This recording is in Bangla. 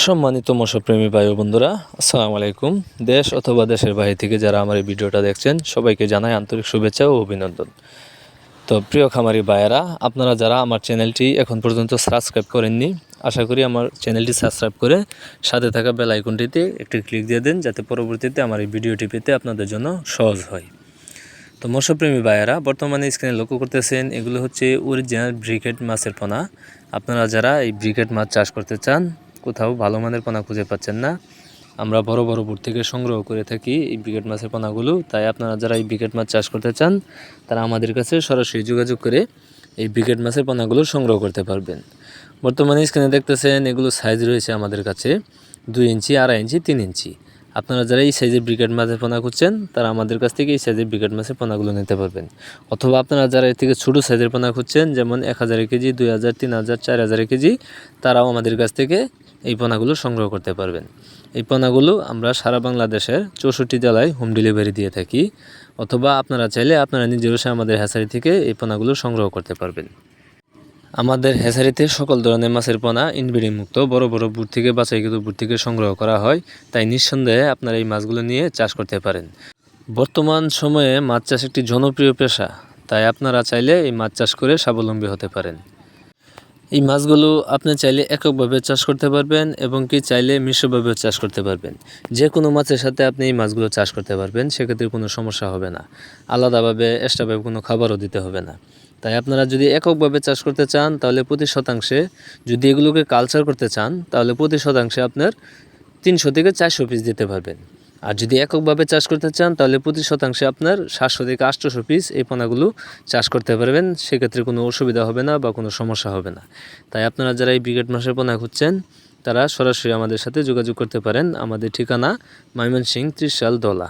সম্মানিত মৎস্যপ্রেমী ভাই ও বন্ধুরা, আসসালামু আলাইকুম। দেশ অথবা দেশের বাইরে থেকে যারা আমার এই ভিডিওটা দেখছেন, সবাইকে জানাই আন্তরিক শুভেচ্ছা ও অভিনন্দন। তো প্রিয় খামারি ভাইয়েরা, আপনারা যারা আমার চ্যানেলটি এখন পর্যন্ত সাবস্ক্রাইব করেননি, আশা করি আমার চ্যানেলটি সাবস্ক্রাইব করে সাথে থাকা বেল আইকনটিতে একটি ক্লিক দিয়ে দেন, যাতে পরবর্তীতে আমার এই ভিডিওটি পেতে আপনাদের জন্য সহজ হয়। তো মৎস্যপ্রেমী ভাইয়েরা, বর্তমানে স্ক্রিনে লক্ষ্য করতেছেন, এগুলো হচ্ছে অরিজিনাল ব্রিকেট মাছের পোনা। আপনারা যারা এই ব্রিকেট মাছ চাষ করতে চান কোথাও ভালো মানের পোনা খুঁজে পাচ্ছেন না। আমরা বড় বড় বুট থেকে সংগ্রহ করে থাকি এই ব্রিকেট মাছের পোনাগুলো। তাই আপনারা যারা এই ব্রিকেট মাছ চাষ করতে চান, তারা আমাদের কাছে সরাসরি যোগাযোগ করে এই ব্রিকেট মাছের পোনাগুলো সংগ্রহ করতে পারবেন। বর্তমানে স্ক্রিনে দেখতেছেন, এগুলো সাইজ রয়েছে আমাদের কাছে দুই ইঞ্চি, আড়াই ইঞ্চি, তিন ইঞ্চি। আপনারা যারা এই সাইজের ব্রিকেট মাছের পোনা খুঁজছেন, তারা আমাদের কাছ থেকে এই সাইজের ব্রিকেট মাছের পোনাগুলো নিতে পারবেন। অথবা আপনারা যারা এর থেকে ছোটো সাইজের পোনা খুঁজছেন, যেমন এক হাজার কেজি, দুই হাজার, তিন হাজার, চার হাজার কেজি, তারাও আমাদের কাছ থেকে এই পোনাগুলো সংগ্রহ করতে পারবেন। এই পোনাগুলো আমরা সারা বাংলাদেশের চৌষট্টি জেলায় হোম ডেলিভারি দিয়ে থাকি, অথবা আপনারা চাইলে আপনারা নিজের আমাদের হ্যাচারি থেকে এই পোনাগুলো সংগ্রহ করতে পারবেন। আমাদের হ্যাচারিতে সকল ধরনের মাছের পোনা ইনব্রিডিং মুক্ত বড় বড় বুট থেকে বাছাইকৃত বুট থেকে সংগ্রহ করা হয়। তাই নিঃসন্দেহে আপনারা এই মাছগুলো নিয়ে চাষ করতে পারেন। বর্তমান সময়ে মাছ চাষ একটি জনপ্রিয় পেশা, তাই আপনারা চাইলে এই মাছ চাষ করে স্বাবলম্বী হতে পারেন। এই মাছগুলো আপনি চাইলে এককভাবে চাষ করতে পারবেন এবং কি চাইলে মিশ্রভাবেও চাষ করতে পারবেন। যে কোনো মাছের সাথে আপনি এই মাছগুলো চাষ করতে পারবেন, সেক্ষেত্রে কোনো সমস্যা হবে না। আলাদাভাবে এক্সট্রাভাবে কোনো খাবারও দিতে হবে না। তাই আপনারা যদি এককভাবে চাষ করতে চান, তাহলে প্রতি শতাংশে যদি এগুলোকে কালচার করতে চান, তাহলে প্রতি শতাংশে আপনার তিনশো থেকে চারশো পিস দিতে পারবেন। আর যদি এককভাবে চাষ করতে চান, তাহলে প্রতি শতাংশে আপনার সাতশো থেকে আটশোশো পিস এই পোনাগুলো চাষ করতে পারবেন। সেক্ষেত্রে কোনো অসুবিধা হবে না বা কোনো সমস্যা হবে না। তাই আপনারা যারা এই ব্রিগেড মাসের পোনা খুঁজছেন, তারা সরাসরি আমাদের সাথে যোগাযোগ করতে পারেন। আমাদের ঠিকানা ময়মনসিং ত্রিশাল দলা।